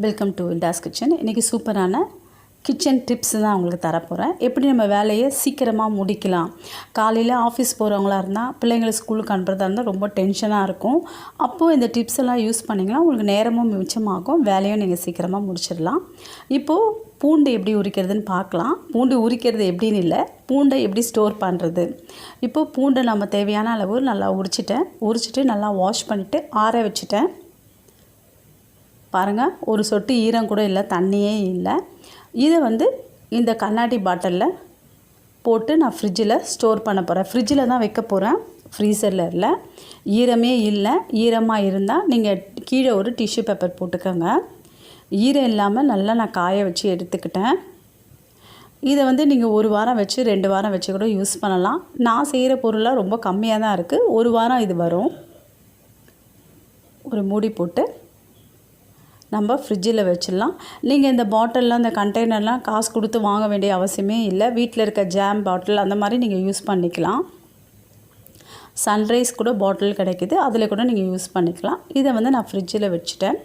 Welcome to இண்டாஸ் kitchen இன்றைக்கி சூப்பரான kitchen tips தான் உங்களுக்கு தரப்போகிறேன் எப்படி நம்ம வேலையை சீக்கிரமாக முடிக்கலாம்? காலையில் ஆஃபீஸ் போகிறவங்களா இருந்தால் பிள்ளைங்களை ஸ்கூலுக்கு அனுப்புறதா இருந்தால் ரொம்ப டென்ஷனாக இருக்கும். அப்போது இந்த டிப்ஸ் எல்லாம் யூஸ் பண்ணிங்கன்னா உங்களுக்கு நேரமும் மிச்சமாகும். வேலையும் நீங்கள் சீக்கிரமாக முடிச்சிடலாம். இப்போது பூண்டு எப்படி உரிக்கிறதுன்னு பார்க்கலாம். பூண்டு உரிக்கிறது எப்படின்னு இல்லை பூண்டை எப்படி ஸ்டோர் பண்ணுறது இப்போது பூண்டை நம்ம தேவையான அளவு நல்லா உரிச்சிட்டேன். உரிச்சிட்டு நல்லா வாஷ் பண்ணிவிட்டு ஆற வச்சுட்டேன். பாருங்கள் ஒரு சொட்டு ஈரம் கூட இல்லை தண்ணியே இல்லை. இதை வந்து இந்த கண்ணாடி பாட்டிலில் போட்டு நான் ஃப்ரிட்ஜில் ஸ்டோர் பண்ண போகிறேன் ஃப்ரிட்ஜில் தான் வைக்க போகிறேன் ஃப்ரீசரில் இல்லை. ஈரமே இல்லை. ஈரமாக இருந்தால் நீங்கள் கீழே ஒரு டிஷ்யூ பேப்பர் போட்டுக்கோங்க. ஈரம் இல்லாமல் நல்லா நான் காய வச்சு எடுத்துக்கிட்டேன். இதை வந்து நீங்கள் ஒரு வாரம் வச்சு ரெண்டு வாரம் வச்சு கூட யூஸ் பண்ணலாம். நான் செய்கிற பொருளாக ரொம்ப கம்மியாக தான் இருக்குது ஒரு வாரம் இது வரும். ஒரு மூடி போட்டு நம்ம ஃப்ரிட்ஜில் வச்சிடலாம். நீங்கள் இந்த பாட்டில்லாம் இந்த கண்டெய்னர்லாம் காசு கொடுத்து வாங்க வேண்டிய அவசியமே இல்லை. வீட்டில் இருக்க ஜாம் பாட்டில் அந்த மாதிரி நீங்கள் யூஸ் பண்ணிக்கலாம். சன்ரைஸ் கூட பாட்டில் கிடைக்கிது. அதில் கூட நீங்கள் யூஸ் பண்ணிக்கலாம். இதை வந்து நான் ஃப்ரிட்ஜில் வச்சுட்டேன்.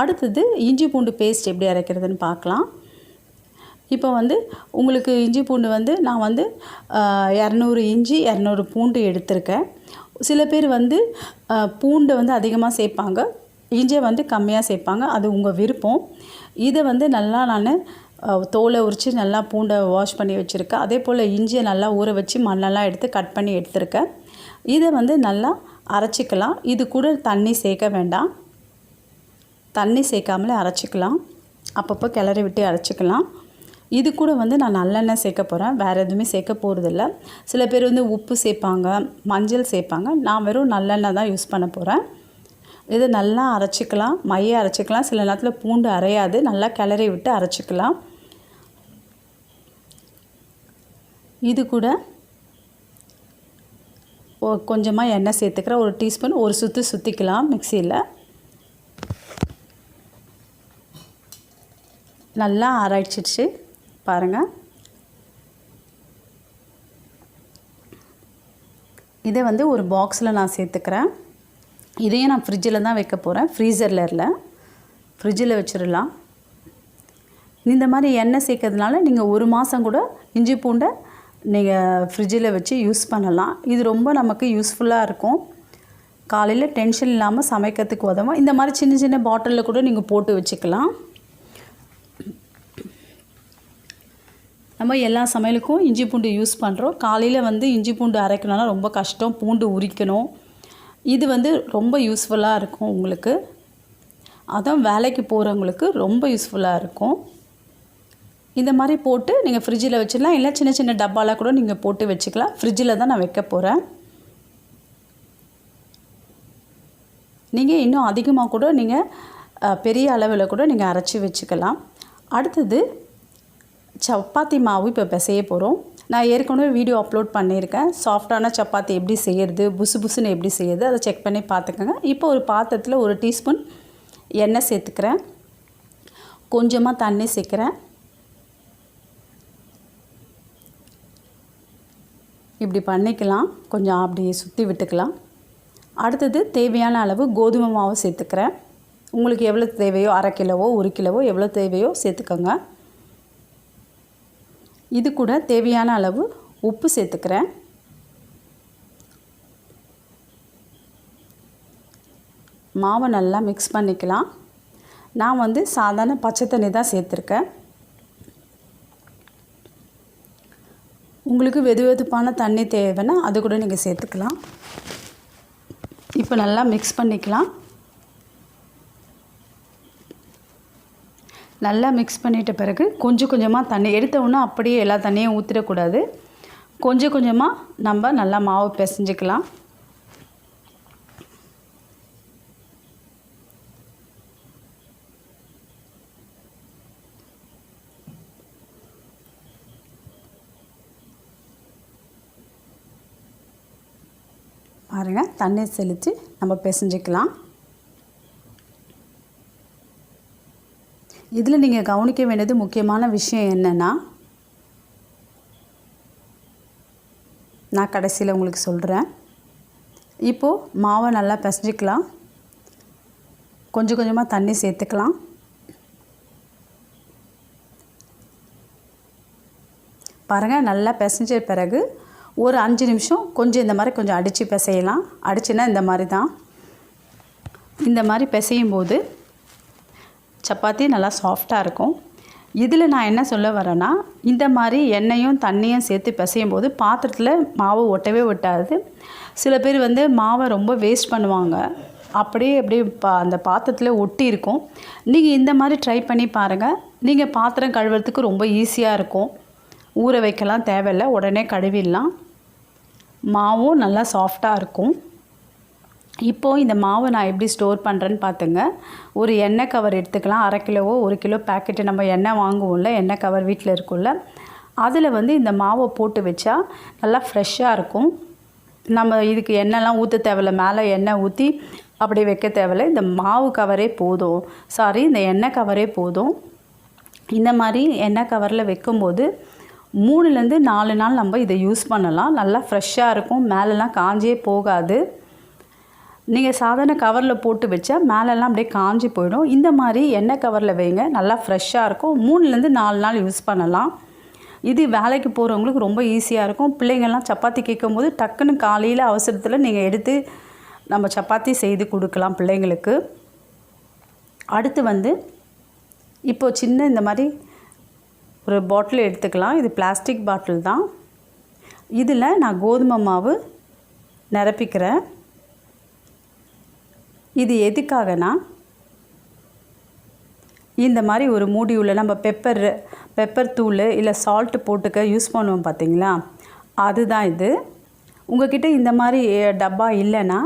அடுத்தது இஞ்சி பூண்டு பேஸ்ட் எப்படி அரைக்கிறதுன்னு பார்க்கலாம். இப்போ வந்து உங்களுக்கு இஞ்சி பூண்டு வந்து நான் வந்து இரநூறு இஞ்சி இரநூறு பூண்டு எடுத்திருக்கேன். சில பேர் வந்து பூண்டை வந்து அதிகமாக சேர்ப்பாங்க. இஞ்சியை வந்து கம்மியாக சேர்ப்பாங்க. அது உங்கள் விருப்பம். இதை வந்து நல்லா நான் தோலை உரித்து நல்லா பூண்டை வாஷ் பண்ணி வச்சுருக்கேன். அதே போல் இஞ்சியை நல்லா ஊற வச்சு மண்ணெல்லாம் எடுத்து கட் பண்ணி எடுத்திருக்கேன். இதை வந்து நல்லா அரைச்சிக்கலாம். இது கூட தண்ணி சேர்க்க வேண்டாம். தண்ணி சேர்க்காமலே அரைச்சிக்கலாம். அப்பப்போ கிளறி விட்டு அரைச்சிக்கலாம். இது கூட வந்து நான் நல்லெண்ணெய் சேர்க்க போகிறேன் வேறு எதுவுமே சேர்க்க போகிறதில்ல சில பேர் வந்து உப்பு சேர்ப்பாங்க மஞ்சள் சேர்ப்பாங்க. நான் வெறும் நல்லெண்ணெய் தான் யூஸ் பண்ண போகிறேன் இதை நல்லா அரைச்சிக்கலாம். மைய அரைச்சிக்கலாம். சில நேரத்தில் பூண்டு அரையாது. நல்லா கிளறி விட்டு அரைச்சிக்கலாம். இது கூட கொஞ்சமாக எண்ணெய் சேர்த்துக்கிறேன். ஒரு டீஸ்பூன். ஒரு சுற்று சுற்றிக்கலாம் மிக்சியில். நல்லா அரைச்சிடுச்சு. பாருங்கள் இதை வந்து ஒரு பாக்ஸில் நான் சேர்த்துக்கிறேன். இதையும் நான் ஃப்ரிட்ஜில் தான் வைக்க போகிறேன் ஃப்ரீசரில் இல்லை. ஃப்ரிட்ஜில் வச்சிடலாம். இந்த மாதிரி எண்ணெய் சேர்க்கறதுனால நீங்கள் ஒரு மாதம் கூட இஞ்சி பூண்டை நீங்கள் ஃப்ரிட்ஜில் வச்சு யூஸ் பண்ணலாம். இது ரொம்ப நமக்கு யூஸ்ஃபுல்லாக இருக்கும். காலையில் டென்ஷன் இல்லாமல் சமைக்கிறதுக்கு உதவும். இந்த மாதிரி சின்ன சின்ன பாட்டிலில் கூட நீங்கள் போட்டு வச்சுக்கலாம். நம்ம எல்லா சமையலுக்கும் இஞ்சி பூண்டு யூஸ் பண்ணுறோம் காலையில் வந்து இஞ்சி பூண்டு அரைக்கணும்னா ரொம்ப கஷ்டம். பூண்டு உரிக்கணும். இது வந்து ரொம்ப யூஸ்ஃபுல்லாக இருக்கும் உங்களுக்கு. அதுவும் வேலைக்கு போகிறவங்களுக்கு ரொம்ப யூஸ்ஃபுல்லாக இருக்கும். இந்த மாதிரி போட்டு நீங்கள் ஃப்ரிட்ஜில் வச்சிடலாம். இல்லை சின்ன சின்ன டப்பாவில் கூட நீங்கள் போட்டு வச்சுக்கலாம். ஃப்ரிட்ஜில் தான் நான் வைக்க போகிறேன் நீங்கள் இன்னும் அதிகமாக கூட நீங்கள் பெரிய அளவில் கூட நீங்கள் அரைச்சி வச்சுக்கலாம். அடுத்தது சப்பாத்தி மாவு இப்போ பிசைய போகிறோம் நான் ஏற்கனவே வீடியோ அப்லோட் பண்ணியிருக்கேன். சாஃப்டான சப்பாத்தி எப்படி செய்கிறது புசு புசுன்னு எப்படி செய்யறது அதை செக் பண்ணி பார்த்துக்கோங்க. இப்போ ஒரு பாத்திரத்தில் ஒரு டீஸ்பூன் எண்ணெய் சேர்த்துக்கிறேன். கொஞ்சமாக தண்ணி சேர்க்குறேன். இப்படி பண்ணிக்கலாம். கொஞ்சம் அப்படி சுற்றி விட்டுக்கலாம். அடுத்தது தேவையான அளவு கோதுமை மாவு சேர்த்துக்கிறேன். உங்களுக்கு எவ்வளோ தேவையோ அரை கிலோவோ ஒரு கிலோவோ எவ்வளோ தேவையோ சேர்த்துக்கோங்க. இது கூட தேவையான அளவு உப்பு சேர்த்துக்கிறேன். மாவை நல்லா மிக்ஸ் பண்ணிக்கலாம். நான் வந்து சாதாரண பச்சை தண்ணி தான் சேர்த்துருக்கேன். உங்களுக்கு வெது வெதுப்பான தண்ணி தேவைன்னா அது கூட நீங்கள் சேர்த்துக்கலாம். இப்போ நல்லா மிக்ஸ் பண்ணிக்கலாம். நல்லா மிக்ஸ் பண்ணிட்ட பிறகு கொஞ்சம் கொஞ்சமாக தண்ணி எடுத்தவுடனே அப்படியே எல்லா தண்ணியும் ஊற்றிடக்கூடாது கொஞ்சம் கொஞ்சமாக நம்ம நல்லா மாவு பிசைஞ்சிக்கலாம். பாருங்கள் தண்ணி செலுத்தி நம்ம பிசைஞ்சிக்கலாம். இதில் நீங்கள் கவனிக்க வேண்டியது முக்கியமான விஷயம் என்னென்னா நான் கடைசியில் உங்களுக்கு சொல்கிறேன் இப்போது மாவை நல்லா பிசைஞ்சிக்கலாம். கொஞ்சம் கொஞ்சமாக தண்ணி சேர்த்துக்கலாம். பாருங்கள் நல்லா பிசைஞ்ச பிறகு ஒரு அஞ்சு நிமிஷம் கொஞ்சம் இந்த மாதிரி கொஞ்சம் அடித்து பிசையலாம். அடிச்சுன்னா இந்த மாதிரி தான். இந்த மாதிரி பிசையும் போது சப்பாத்தி நல்லா சாஃப்டாக இருக்கும். இதில் நான் என்ன சொல்ல வரேன்னா இந்த மாதிரி எண்ணெயும் தண்ணியும் சேர்த்து பிசையும் போது பாத்திரத்தில் மாவு ஒட்டவே ஒட்டாது. சில பேர் வந்து மாவை ரொம்ப வேஸ்ட் பண்ணுவாங்க. அப்படியே அப்படியே பா அந்த பாத்திரத்தில் ஒட்டி இருக்கும். நீங்கள் இந்த மாதிரி ட்ரை பண்ணி பாருங்கள் நீங்கள் பாத்திரம் கழுவுறதுக்கு ரொம்ப ஈஸியாக இருக்கும். ஊற வைக்கலாம் தேவையில்லை உடனே கழுவிடலாம். மாவும் நல்லா சாஃப்டாக இருக்கும். இப்போது இந்த மாவை நான் எப்படி ஸ்டோர் பண்ணுறேன்னு பார்த்துங்க ஒரு எண்ணெய் கவர் எடுத்துக்கலாம். அரை கிலோவோ ஒரு கிலோ பேக்கெட்டு நம்ம எண்ணெய் வாங்குவோம்ல எண்ணெய் கவர் வீட்டில் இருக்கும்ல. அதில் வந்து இந்த மாவை போட்டு வச்சா நல்லா ஃப்ரெஷ்ஷாக இருக்கும். நம்ம இதுக்கு எண்ணெய்லாம் ஊற்ற தேவையில்ல. மேலே எண்ணெய் ஊற்றி அப்படி வைக்க தேவையில்ல. இந்த மாவு கவரே போதும். சாரி இந்த எண்ணெய் கவரே போதும். இந்த மாதிரி எண்ணெய் கவரில் வைக்கும்போது மூணுலேருந்து நாலு நாள் நம்ம இதை யூஸ் பண்ணலாம். நல்லா ஃப்ரெஷ்ஷாக இருக்கும். மேலெலாம் காஞ்சே போகாது. நீங்கள் சாதாரண கவரில் போட்டு வச்சா மேலெல்லாம் அப்படியே காஞ்சி போயிடும். இந்த மாதிரி எண்ணெய் கவரில் வைங்க. நல்லா ஃப்ரெஷ்ஷாக இருக்கும். மூணுலேருந்து நாலு நாள் யூஸ் பண்ணலாம். இது வேலைக்கு போகிறவங்களுக்கு ரொம்ப ஈஸியாக இருக்கும். பிள்ளைங்கள்லாம் சப்பாத்தி கேட்கும்போது டக்குன்னு காலையில் அவசரத்தில் நீங்கள் எடுத்து நம்ம சப்பாத்தி செய்து கொடுக்கலாம் பிள்ளைங்களுக்கு. அடுத்து வந்து இப்போது சின்ன இந்த மாதிரி ஒரு பாட்டில் எடுத்துக்கலாம். இது பிளாஸ்டிக் பாட்டில் தான். இதில் நான் கோதுமை மாவு நிரப்பிக்கிறேன். இது எதுக்காகனா? இந்த மாதிரி ஒரு மூடி நம்ம பெப்பர் பெப்பர் தூள் இல்லை சால்ட்டு போட்டுக்க யூஸ் பண்ணுவோம் பார்த்தீங்களா அதுதான் இது. உங்கள்கிட்ட இந்த மாதிரி டப்பா இல்லைன்னா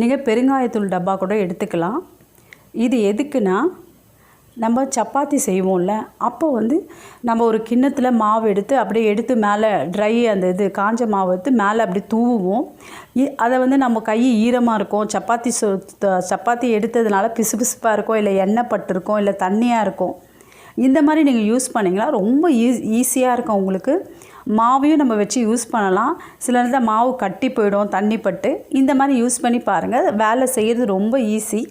நீங்கள் பெருங்காயத்தூள் டப்பா கூட எடுத்துக்கலாம். இது எதுக்குன்னா நம்ம சப்பாத்தி செய்வோம்ல அப்போ வந்து நம்ம ஒரு கிண்ணத்தில் மாவு எடுத்து அப்படியே எடுத்து மேலே ட்ரை அந்த இது காஞ்ச மாவு எடுத்து மேலே அப்படி தூவுவோம். இ- அதை வந்து நம்ம கை ஈரமாக இருக்கும். சப்பாத்தி சு சப்பாத்தி எடுத்ததுனால பிசுபிசுப்பாக இருக்கும் இல்லை எண்ணெய் பட்டிருக்கும் இல்லை தண்ணியாக இருக்கும். இந்த மாதிரி நீங்கள் யூஸ் பண்ணிங்கன்னா ரொம்ப ஈ ஈஸியாக இருக்கும் உங்களுக்கு. மாவையும் நம்ம வச்சு யூஸ் பண்ணலாம். சில நேரத்தில் மாவு கட்டி போயிடும் தண்ணி பட்டு. இந்த மாதிரி யூஸ் பண்ணி பாருங்கள் வேலை செய்கிறது ரொம்ப ஈஸி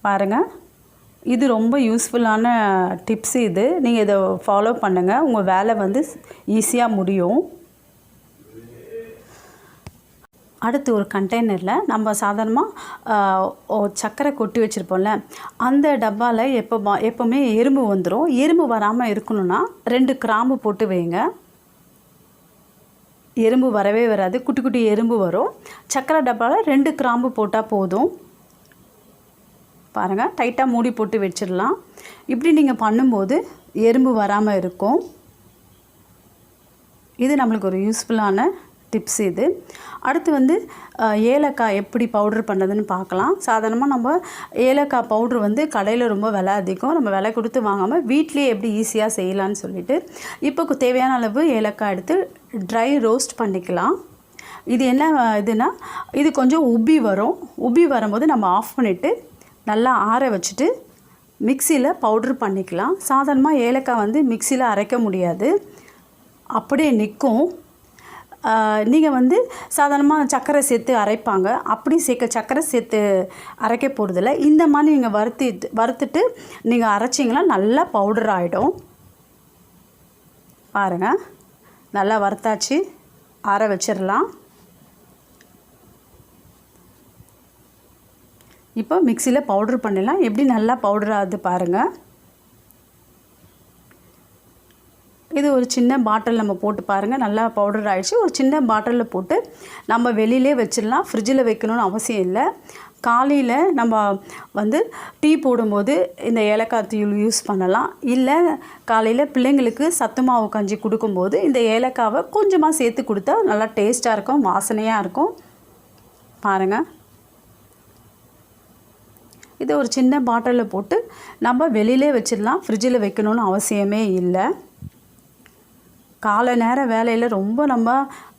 பாருங்கள் இது ரொம்ப யூஸ்ஃபுல்லான டிப்ஸ் இது. நீங்கள் இதை ஃபாலோ பண்ணுங்கள் உங்கள் வேலை வந்து ஈஸியாக முடியும். அடுத்து ஒரு கண்டெய்னரில் நம்ம சாதாரணமாக சர்க்கரை கொட்டி வச்சுருப்போம்ல அந்த டப்பாவில் எப்போ எப்போவுமே எறும்பு வந்துடும் எறும்பு வராமல் இருக்கணும்னா ரெண்டு கிராம்பு போட்டு வைங்க. எறும்பு வரவே வராது. குட்டி குட்டி எறும்பு வரும். சர்க்கரை டப்பாவில் ரெண்டு கிராம்பு போட்டால் போதும். பாருங்கள் டைட்டாக மூடி போட்டு வச்சிடலாம். இப்படி நீங்கள் பண்ணும்போது எறும்பு வராமல் இருக்கும். இது நம்மளுக்கு ஒரு யூஸ்ஃபுல்லான டிப்ஸ் இது. அடுத்து வந்து ஏலக்காய் எப்படி பவுடர் பண்ணுறதுன்னு பார்க்கலாம். சாதாரணமாக நம்ம ஏலக்காய் பவுட்ரு வந்து கடையில் ரொம்ப விலை அதிகம். நம்ம விலை கொடுத்து வாங்காமல் வீட்லேயே எப்படி ஈஸியாக செய்யலான்னு சொல்லிட்டு இப்போ தேவையான அளவு ஏலக்காய் எடுத்து ட்ரை ரோஸ்ட் பண்ணிக்கலாம். இது என்ன இதுனால் இது கொஞ்சம் உப்பி வரும். உப்பி வரும்போது நம்ம ஆஃப் பண்ணிவிட்டு நல்லா ஆற வச்சுட்டு மிக்சியில் பவுட்ரு பண்ணிக்கலாம். சாதாரணமாக ஏலக்காய் வந்து மிக்சியில் அரைக்க முடியாது. அப்படியே நிற்கும் நீங்கள் வந்து சாதாரணமாக சர்க்கரை சேர்த்து அரைப்பாங்க. அப்படி சேர்க்க சர்க்கரை சேர்த்து அரைக்க போகிறதில்ல இந்த மாதிரி நீங்கள் வறுத்தி வறுத்துட்டு நீங்கள் அரைச்சிங்கன்னா நல்லா பவுடர் ஆகிடும் பாருங்கள் நல்லா வறுத்தாச்சு. ஆற வச்சிடலாம். இப்போ மிக்சியில் பவுடர் பண்ணிடலாம். எப்படி நல்லா பவுடர் ஆகுது பாருங்கள் இது ஒரு சின்ன பாட்டில் நம்ம போட்டு பாருங்கள் நல்லா பவுடர் ஆகிடுச்சு ஒரு சின்ன பாட்டிலில் போட்டு நம்ம வெளியிலே வச்சிடலாம். ஃப்ரிட்ஜில் வைக்கணும்னு அவசியம் இல்லை. காலையில் நம்ம வந்து டீ போடும்போது இந்த ஏலக்காய் தூள் யூஸ் பண்ணலாம். இல்லை காலையில் பிள்ளைங்களுக்கு சத்து மாவு கஞ்சி கொடுக்கும்போது இந்த ஏலக்காவை கொஞ்சமாக சேர்த்து கொடுத்தா நல்லா டேஸ்ட்டாக இருக்கும் வாசனையாக இருக்கும். பாருங்கள் இதை ஒரு சின்ன பாட்டிலில் போட்டு நம்ம வெளியிலே வச்சிடலாம். ஃப்ரிட்ஜில் வைக்கணும்னு அவசியமே இல்லை. காலை நேர வேலையில் ரொம்ப நம்ம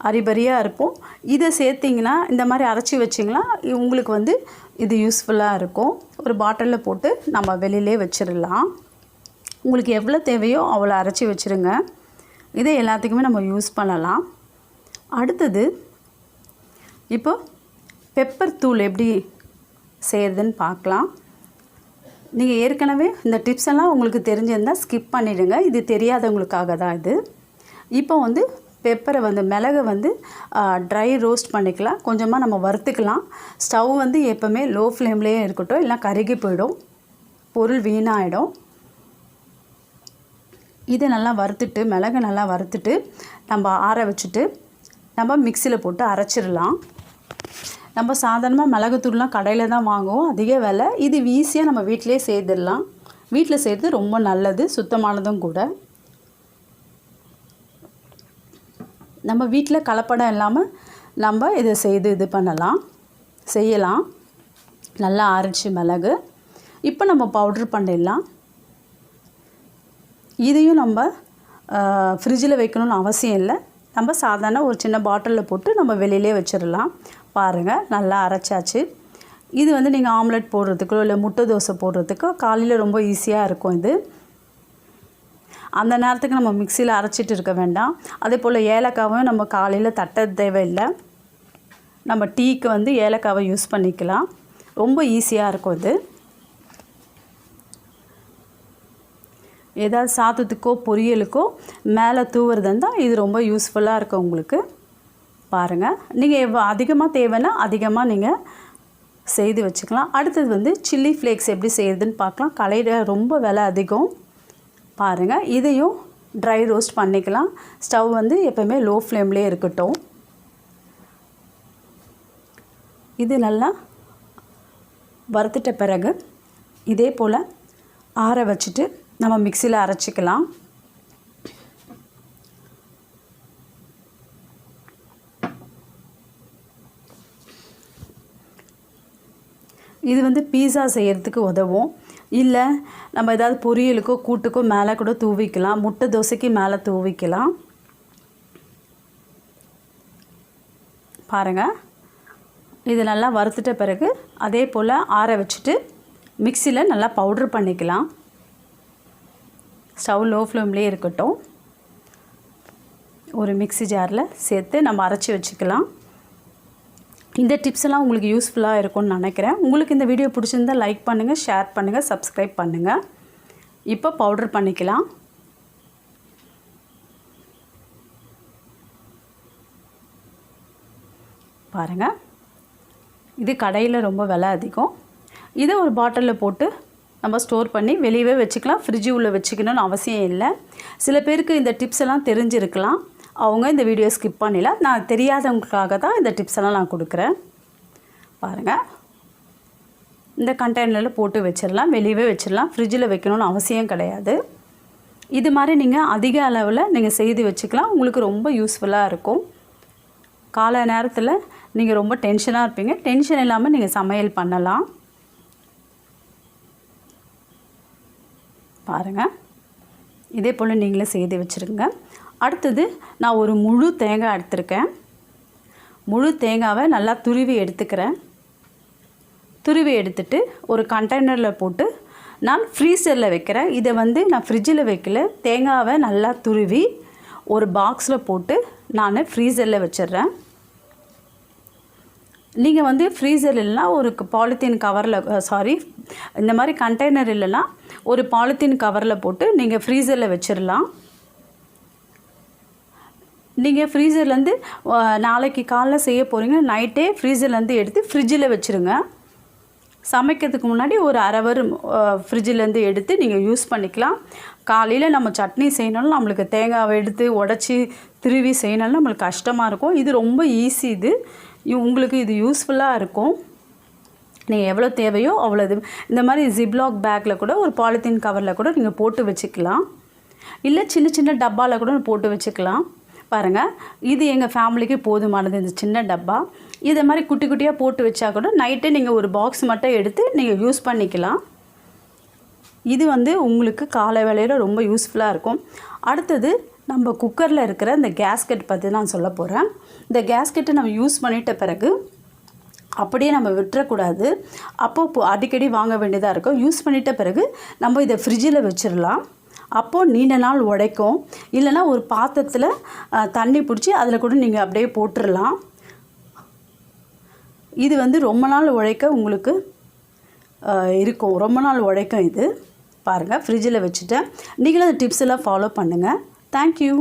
அரிபரியாக இருப்போம். இதை சேர்த்திங்கன்னா இந்த மாதிரி அரைச்சி வச்சிங்கன்னா உங்களுக்கு வந்து இது யூஸ்ஃபுல்லாக இருக்கும். ஒரு பாட்டிலில் போட்டு நம்ம வெளியிலே வச்சிடலாம். உங்களுக்கு எவ்வளோ தேவையோ அவ்வளோ அரைச்சி வச்சுருங்க. இதை எல்லாத்துக்குமே நம்ம யூஸ் பண்ணலாம். அடுத்தது இப்போ பெப்பர் தூள் எப்படி செய்கிறதுன்னு பார்க்கலாம். நீங்கள் ஏற்கனவே இந்த டிப்ஸ் எல்லாம் உங்களுக்கு தெரிஞ்சிருந்தால் ஸ்கிப் பண்ணிவிடுங்க இது தெரியாதவங்களுக்காக தான் இது. இப்போ வந்து பெப்பரை வந்து மிளகை வந்து ட்ரை ரோஸ்ட் பண்ணிக்கலாம். கொஞ்சமாக நம்ம வறுத்துக்கலாம். ஸ்டவ் வந்து எப்போவுமே லோ ஃப்ளேம்லேயே இருக்கட்டும். இல்லை கருகி போயிடும். பொருள் வீணாகிடும் இதை நல்லா வறுத்துட்டு மிளகு நல்லா வறுத்துட்டு நம்ம ஆற வச்சுட்டு நம்ம மிக்சியில் போட்டு அரைச்சிடலாம். நம்ம சாதாரணமாக மிளகுத்தூள்லாம் கடையில் தான் வாங்குவோம். அதிக விலை. இது ஈஸியாக நம்ம வீட்டிலே செய்திடலாம். வீட்டில் செய்கிறது ரொம்ப நல்லது சுத்தமானதும் கூட. நம்ம வீட்டில் கலப்படம் இல்லாமல் நம்ம இதை செய்து இது பண்ணலாம். செய்யலாம். நல்லா அரைச்சி மிளகு. இப்போ நம்ம பவுட்ரு பண்ணிடலாம். இதையும் நம்ம ஃப்ரிட்ஜில் வைக்கணும்னு அவசியம் இல்லை. நம்ம சாதாரண ஒரு சின்ன பாட்டிலில் போட்டு நம்ம வெளியிலே வச்சிடலாம். பாருங்கள் நல்லா அரைச்சாச்சு. இது வந்து நீங்கள் ஆம்லெட் போடுறதுக்கோ இல்லை முட்டை தோசை போடுறதுக்கோ காலையில் ரொம்ப ஈஸியாக இருக்கும் இது. அந்த நேரத்துக்கு நம்ம மிக்சியில் அரைச்சிட்டு இருக்க வேண்டாம். அதே போல் ஏலக்காவும் நம்ம காலையில் தட்ட தேவையில்லை. நம்ம டீக்கு வந்து ஏலக்காவை யூஸ் பண்ணிக்கலாம். ரொம்ப ஈஸியாக இருக்கும் இது. ஏதாவது சாதத்துக்கோ பொரியலுக்கோ மேலே தூவுறது இருந்தால் இது ரொம்ப யூஸ்ஃபுல்லாக இருக்கும் உங்களுக்கு. பாருங்கள் நீங்கள் எவ்வளோ அதிகமாக தேவைன்னா அதிகமாக நீங்கள் செய்து வச்சுக்கலாம். அடுத்தது வந்து சில்லி ஃப்ளேக்ஸ் எப்படி செய்யுதுன்னு பார்க்கலாம். கலையில் ரொம்ப விலை அதிகம். பாருங்கள் இதையும் ட்ரை ரோஸ்ட் பண்ணிக்கலாம். ஸ்டவ் வந்து எப்போவுமே லோ ஃப்ளேம்லேயே இருக்கட்டும். இது நல்லா வறுத்துட்ட பிறகு இதே போல் ஆற வச்சுட்டு நம்ம மிக்சியில் அரைச்சிக்கலாம். இது வந்து பீஸா செய்கிறதுக்கு உதவும். இல்லை நம்ம ஏதாவது பொரியலுக்கோ கூட்டுக்கோ மேலே கூட தூவிக்கலாம். முட்டை தோசைக்கு மேலே தூவிக்கலாம். பாருங்கள் இது நல்லா வறுத்துட்ட பிறகு அதே போல் ஆற வச்சுட்டு மிக்சியில் நல்லா பவுட்ரு பண்ணிக்கலாம். ஸ்டவ் லோ ஃப்ளேம்லேயே இருக்கட்டும். ஒரு மிக்ஸி ஜாரில் சேர்த்து நம்ம அரைச்சி வச்சுக்கலாம். இந்த டிப்ஸ் எல்லாம் உங்களுக்கு யூஸ்ஃபுல்லாக இருக்கும்னு நினைக்கிறேன். உங்களுக்கு இந்த வீடியோ பிடிச்சிருந்தால் லைக் பண்ணுங்கள் ஷேர் பண்ணுங்கள் சப்ஸ்கிரைப் பண்ணுங்கள் இப்போ பவுடர் பண்ணிக்கலாம். பாருங்கள் இது கடையில் ரொம்ப விலை அதிகம். இதை ஒரு பாட்டிலில் போட்டு நம்ம ஸ்டோர் பண்ணி வெளியவே வச்சுக்கலாம் ஃப்ரிட்ஜு உள்ளே வச்சுக்கணும்னு அவசியம் இல்லை. சில பேருக்கு இந்த டிப்ஸ் எல்லாம் தெரிஞ்சிருக்கலாம். அவங்க இந்த வீடியோ ஸ்கிப் பண்ணல. நான் தெரியாதவங்களுக்காக தான் இந்த டிப்ஸ் எல்லாம் நான் கொடுக்குறேன். பாருங்கள் இந்த கண்டெய்னரில் போட்டு வச்சிடலாம் வெளியவே வச்சிடலாம் ஃப்ரிட்ஜில் வைக்கணும்னு அவசியம் கிடையாது. இது மாதிரி நீங்கள் அதிக அளவில் நீங்கள் செய்து வச்சுக்கலாம். உங்களுக்கு ரொம்ப யூஸ்ஃபுல்லாக இருக்கும். காலை நேரத்தில் நீங்கள் ரொம்ப டென்ஷனாக இருப்பீங்க. டென்ஷன் இல்லாமல் நீங்கள் சமையல் பண்ணலாம். பாருங்கள் இதே போல் நீங்களே செய்து வச்சுருங்க. அடுத்தது நான் ஒரு முழு தேங்காய் எடுத்திருக்கேன். முழு தேங்காவை நல்லா துருவி எடுத்துக்கிறேன். துருவி எடுத்துட்டு ஒரு கண்டெய்னரில் போட்டு நான் ஃப்ரீசரில் வைக்கிறேன். இதை வந்து நான் ஃப்ரிட்ஜில் வைக்கல. தேங்காவை நல்லா துருவி ஒரு பாக்ஸில் போட்டு நான் ஃப்ரீசரில் வச்சிடுறேன். நீங்கள் வந்து ஃப்ரீசர் இல்லைனா ஒரு பாலித்தீன் கவரில் சாரி இந்த மாதிரி கண்டெய்னர் இல்லைனா ஒரு பாலித்தீன் கவரில் போட்டு நீங்கள் ஃப்ரீசரில் வச்சிடலாம் நீங்கள் ஃப்ரீசர்லேருந்து நாளைக்கு காலைல செய்ய போகிறீங்க நைட்டே ஃப்ரீசர்லேருந்து எடுத்து ஃப்ரிட்ஜில் வச்சுருங்க. சமைக்கிறதுக்கு முன்னாடி ஒரு அரை ஹவர் ஃப்ரிட்ஜிலேருந்து எடுத்து நீங்கள் யூஸ் பண்ணிக்கலாம். காலையில் நம்ம சட்னி செய்யணும்னு நம்மளுக்கு தேங்காவை எடுத்து உடச்சி திருவி செய்யணும்னு நம்மளுக்கு கஷ்டமாக இருக்கும். இது ரொம்ப ஈஸி இது. உங்களுக்கு இது யூஸ்ஃபுல்லாக இருக்கும். நீங்கள் எவ்வளோ தேவையோ அவ்வளோ இது. இந்த மாதிரி ஜிப்லாக் பேக்கில் கூட ஒரு பாலித்தீன் கவரில் கூட நீங்கள் போட்டு வச்சுக்கலாம். இல்லை சின்ன சின்ன டப்பாவில் கூட போட்டு வச்சுக்கலாம். பாருங்கள் இது எங்கள் ஃபேமிலிக்கு போதுமானது இந்த சின்ன டப்பா. இதை மாதிரி குட்டி குட்டியாக போட்டு வச்சா கூட நைட்டே நீங்கள் ஒரு பாக்ஸ் மட்டும் எடுத்து நீங்கள் யூஸ் பண்ணிக்கலாம். இது வந்து உங்களுக்கு காலை வேலையில் ரொம்ப யூஸ்ஃபுல்லாக இருக்கும். அடுத்தது நம்ம குக்கரில் இருக்கிற இந்த கேஸ்கெட் பற்றி நான் சொல்ல போகிறேன் இந்த கேஸ்கெட்டை நம்ம யூஸ் பண்ணிட்ட பிறகு அப்படியே நம்ம விட்டுறக்கூடாது. அப்போ அடிக்கடி வாங்க வேண்டியதாக இருக்கும். யூஸ் பண்ணிட்ட பிறகு நம்ம இதை ஃப்ரிட்ஜில் வச்சிடலாம். அப்போது நீண்ட நாள் உடைக்கும். இல்லைன்னா ஒரு பாத்திரத்தில் தண்ணி பிடிச்சி அதில் கூட நீங்கள் அப்படியே போட்டுடலாம் இது வந்து ரொம்ப நாள் உழைக்க உங்களுக்கு இருக்கும். ரொம்ப நாள் உழைக்கும் இது. பாருங்கள் ஃப்ரிட்ஜில் வச்சுட்டேன். நீங்களும் அந்த டிப்ஸ் எல்லாம் ஃபாலோ பண்ணுங்கள் தேங்க்யூ